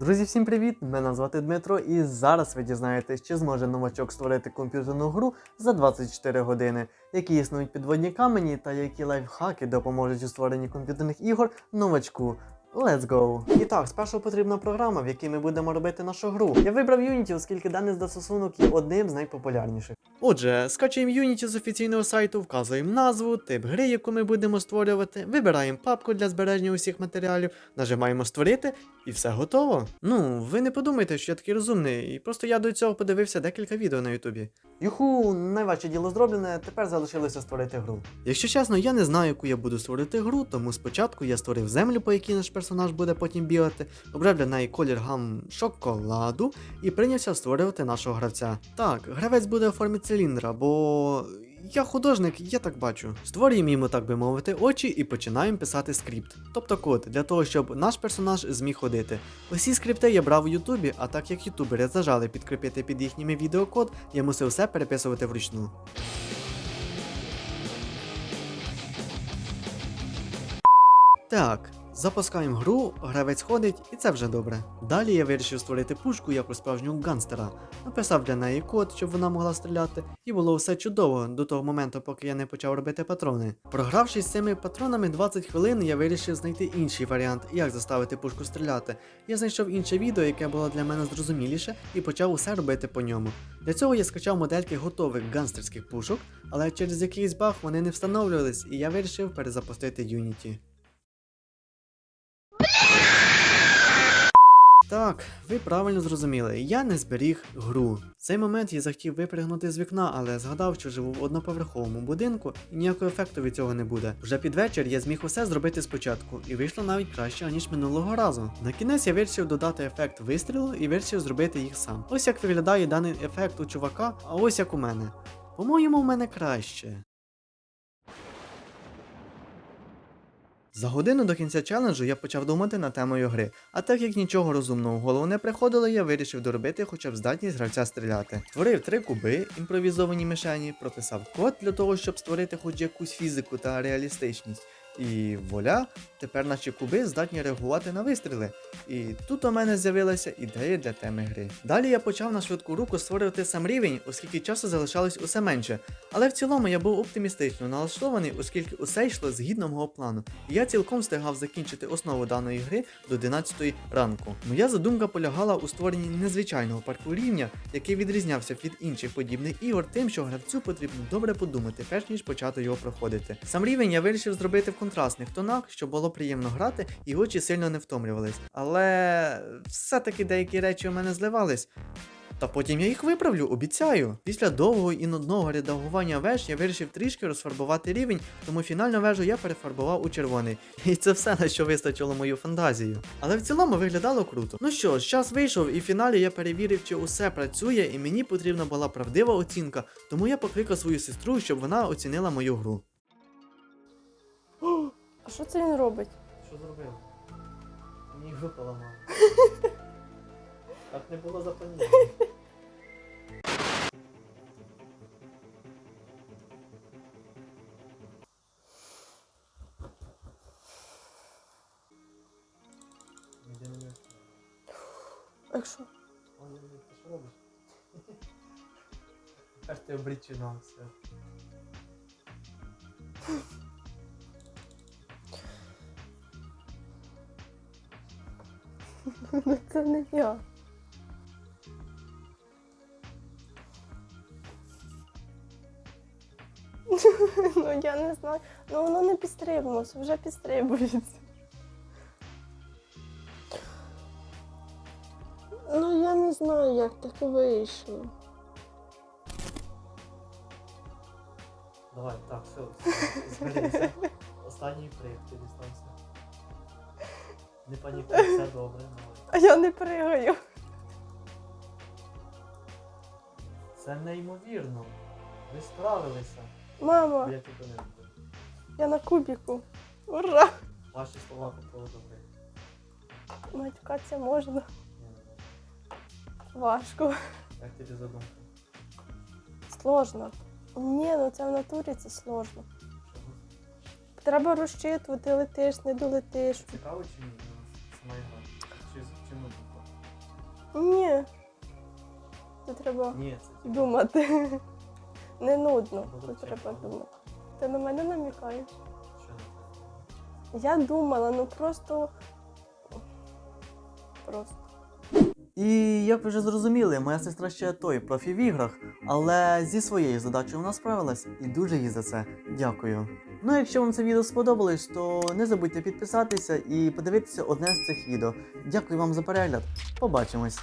Друзі, всім привіт! Мене звати Дмитро, і зараз ви дізнаєтесь, чи зможе новачок створити комп'ютерну гру за 24 години, які існують підводні камені та які лайфхаки допоможуть у створенні комп'ютерних ігор новачку. Let's go! І так, спершу потрібна програма, в якій ми будемо робити нашу гру. Я вибрав Unity, оскільки даний застосунок є одним з найпопулярніших. Отже, скачуємо Unity з офіційного сайту, вказуємо назву, тип гри, яку ми будемо створювати, вибираємо папку для збереження усіх матеріалів, нажимаємо створити і все готово. Ну, ви не подумайте, що я такий розумний, і просто я до цього подивився декілька відео на Ютубі. Юху, найважче діло зроблене, тепер залишилося створити гру. Якщо чесно, я не знаю, яку я буду створити гру, тому спочатку я створив землю, по якій наш персонаж буде потім бігати, обрав для неї колір гам шоколаду і прийнявся створювати нашого гравця. Так, гравець буде у формі циліндра, бо. Я художник, я так бачу. Створюємо йому, так би мовити, очі і починаємо писати скрипт, тобто код, для того, щоб наш персонаж зміг ходити. Усі скрипти я брав у Ютубі, а так як ютубери зажали підкріпити під їхніми відеокод, я мусив все переписувати вручну. Так, запускаємо гру, гравець ходить, і це вже добре. Далі я вирішив створити пушку як у справжнього ганстера. Написав для неї код, щоб вона могла стріляти, і було все чудово до того моменту, поки я не почав робити патрони. Програвшись з цими патронами 20 хвилин, я вирішив знайти інший варіант, як заставити пушку стріляти. Я знайшов інше відео, яке було для мене зрозуміліше, і почав усе робити по ньому. Для цього я скачав модельки готових ганстерських пушок, але через якийсь баг вони не встановлювались, і я вирішив перезапустити Unity. Так, ви правильно зрозуміли, я не зберіг гру. В цей момент я захотів випригнути з вікна, але згадав, що живу в одноповерховому будинку і ніякого ефекту від цього не буде. Вже під вечір я зміг усе зробити спочатку, і вийшло навіть краще, аніж минулого разу. На кінець я вирішив додати ефект вистрілу і вирішив зробити їх сам. Ось як виглядає даний ефект у чувака, а ось як у мене. По-моєму, у мене краще. За годину до кінця челенджу я почав думати над темою гри, а так як нічого розумного в голову не приходило, я вирішив доробити хоча б здатність гравця стріляти. Створив три куби, імпровізовані мішені, прописав код для того, щоб створити хоч якусь фізику та реалістичність. І вуаля, тепер наші куби здатні реагувати на вистріли. І тут у мене з'явилася ідея для теми гри. Далі я почав на швидку руку створювати сам рівень, оскільки часу залишалось усе менше. Але в цілому я був оптимістично налаштований, оскільки усе йшло згідно мого плану. І я цілком встигав закінчити основу даної гри до 11 ранку. Моя задумка полягала у створенні незвичайного парку рівня, який відрізнявся від інших подібних ігор, тим, що гравцю потрібно добре подумати, перш ніж почати його проходити. Сам рівень я вирішив зробити в контрастних тонах, щоб було приємно грати і очі сильно не втомлювались. Але все-таки деякі речі у мене зливались. Та потім я їх виправлю, обіцяю. Після довгого і нудного редагування веж я вирішив трішки розфарбувати рівень, тому фінальну вежу я перефарбував у червоний. І це все на що вистачило мою фантазію. Але в цілому виглядало круто. Ну що час вийшов, і в фіналі я перевірив, чи усе працює, і мені потрібна була правдива оцінка, тому я покликав свою сестру, щоб вона оцінила мою гру. А що це він робить? Що зробив? Мені гру поламав. Так не було заплановано. Якщо? Ой, ти що робиш? Тепер ти обрічена все. Ну це не я. ну я не знаю. Ну воно не підстрибнулося, вже підстрибується. Ну я не знаю, як так вийшло. Давай, так, все, згорівся. Останній ти дістався. Не панікуй, все добре. А я не пригаю. Це неймовірно. Ви справилися. Мама, Я тебе не люблю. я на кубіку. Ура! Ваші слова по поводу гри. Матюкатися можна. Не. Важко. Як тобі задумка? Сложно. Ні, ну це в натурі це сложно. Чого? Треба розчитувати, летиш, не долетиш. Цікаво чи ні? Треба Ні, це думати. Не нудно. Тут треба думати. Ти на мене намікаєш? що? Я думала, ну просто. Просто. І як ви вже зрозуміли, моя сестра ще той профі в іграх, але зі своєю задачею вона справилась і дуже їй за це дякую. Ну, а якщо вам це відео сподобалось, то не забудьте підписатися і подивитися одне з цих відео. Дякую вам за перегляд. Побачимось!